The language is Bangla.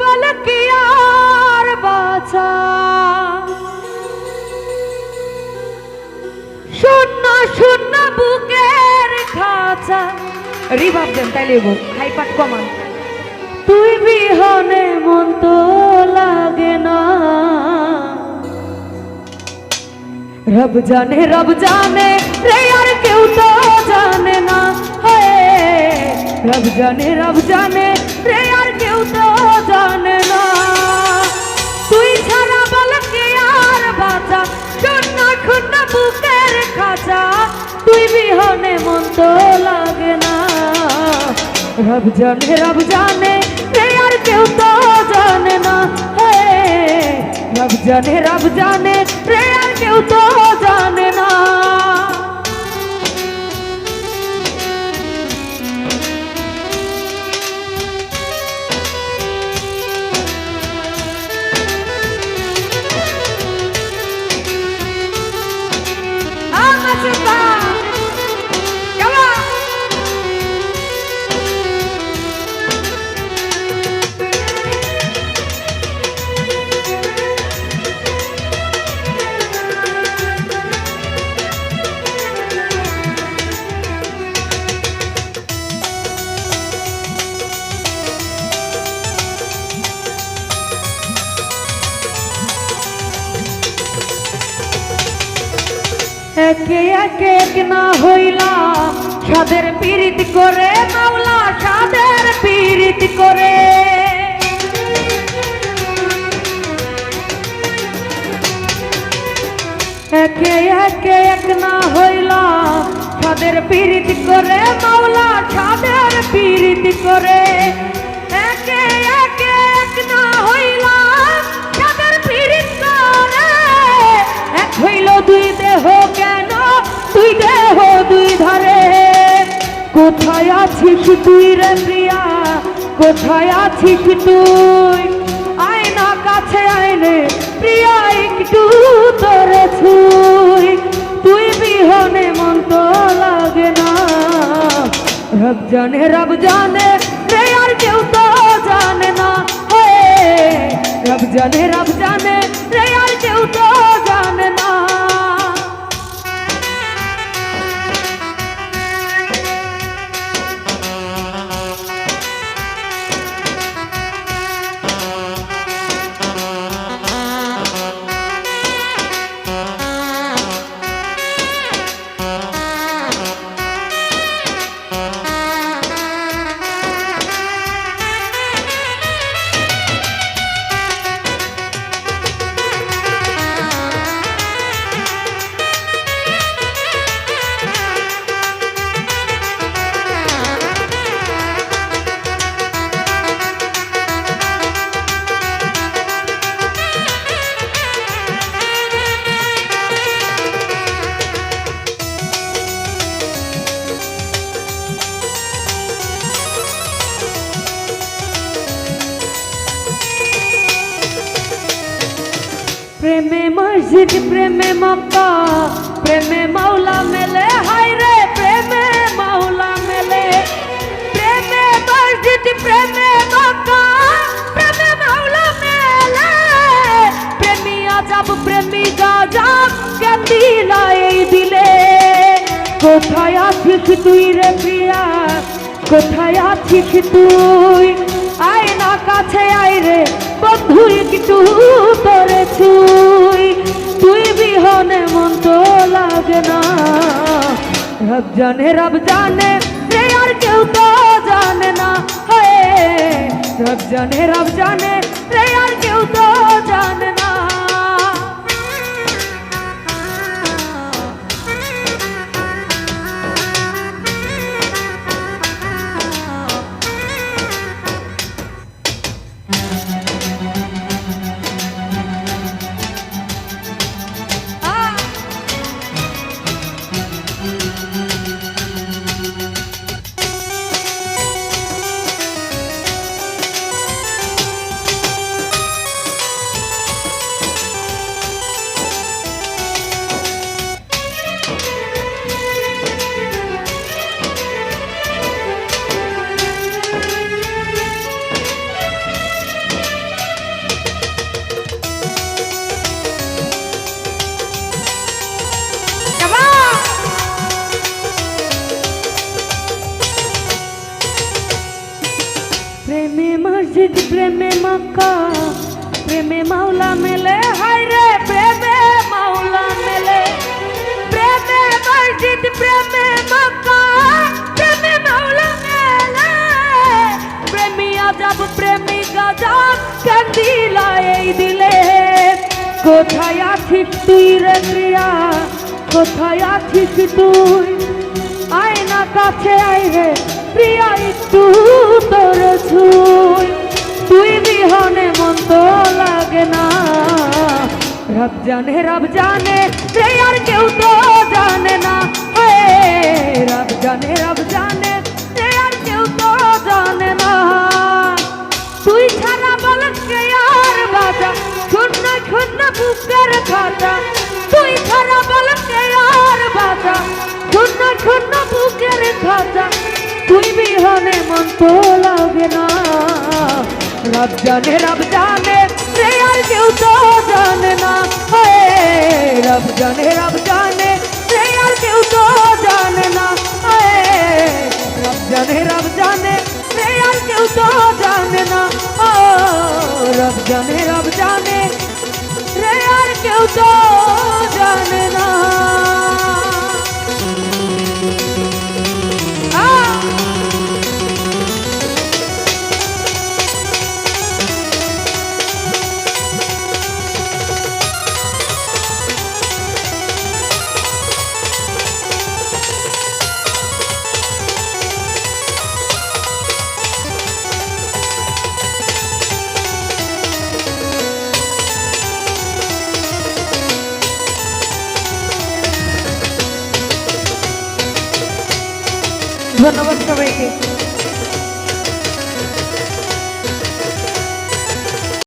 বল কি আর বাঁচা? শূন্য শূন্য বুকের খাঁচা। রিভাব দেন তাই লেবো হাই পাট কমান। তুই বিহনে মন তো লাগে না। রব জানে রব জানে, রে আর কেউ তো জানে না। হে রব জানে রব জানে রে আর কেউ তো জানে না। তুই ছাড়া বল কে আর বাঁচা? শূন্য শূন্য বুকের খাঁচা। তুই বিহনে মন তো লাগে না। রব জানে রব জানে রে আর কেউ তো জানে না। হে রব জানে রব জানে রে আর কেউ তো জানে না। একে একে এক না হইলাম সাদের পীড়িত করে মাওলা, সাদের পীড়িত করে। একে একে এক না হইলাম সাদের পীড়িত করে মাওলা, সাদের পীড়িত করে। এক কোথায় আছিস তুই রে প্রিয়া? কোথায় আছিস তুই? আয়না কাছে আইনে প্রিয়া, একটু তোরে ছুই। তুই বিহনে মন তো লাগে না। রব জানে রব জানে রে আর কেউ তো জানে না। হে রব জানে রব জানে প্রেমে মসজিদ, প্রেমে মক্কা, প্রেমে মাওলা মেলে, হায় রে, প্রেমে মাওলা মেলে। প্রেমে মসজিদ, প্রেমে মক্কা, প্রেমে মাওলা মেলে। প্রেমী আজাব, প্রেমী গাজাব কেন্দিলা এই দিলে। কোথায় আছিস তুই রে প্রিয়া? কোথায় আছিস তুই? আয় না কাছে আয় রে বন্ধু একটু তোরে ছুই তুই বিহনে মন তো লাগে না। রব জানে রব জানে রে আর কেউ তো জানে না। হে রব জানে রব জানে রে আর কেউ তো জানে মসজিদ প্রেমে মক্কা, প্রেমে মাওলা মেলে। হায় রে, প্রেমে মাওলা মেলে। প্রেমে মসজিদ, প্রেমে মক্কা, প্রেমে মাওলা মেলে। প্রেমী আজাব, প্রেমী গজব, কান্দিলা এই দিলে। কোথায় আছিস তুই রে প্রিয়া? কোথায় আছিস তুই? আয় না কাছে আয় রে প্রিয়া, একটু রব জানে রব জানে, রে আর কেউ তো জানে না। রব জানে রব জানে আর কেউ তো জানে না। তুই ছাড়া বল কে আর বাজা শূন্য শূন্য বুকের খাতা তুই ছাড়া বল কে আর বাজা শূন্য শূন্য বুকের খাতা তুই বিহনে মন তো লাগে না। রব জানে রব জানে রে আর কেউ তো জানে না। রব জানে রব জানে, সে আর কেউ তো জানে না। রব জানে রব জানে, সে আর কেউ তো জানে না। রব জানে রব জানে রে আর কেউ তো ধন্যবাদ সবাইকে।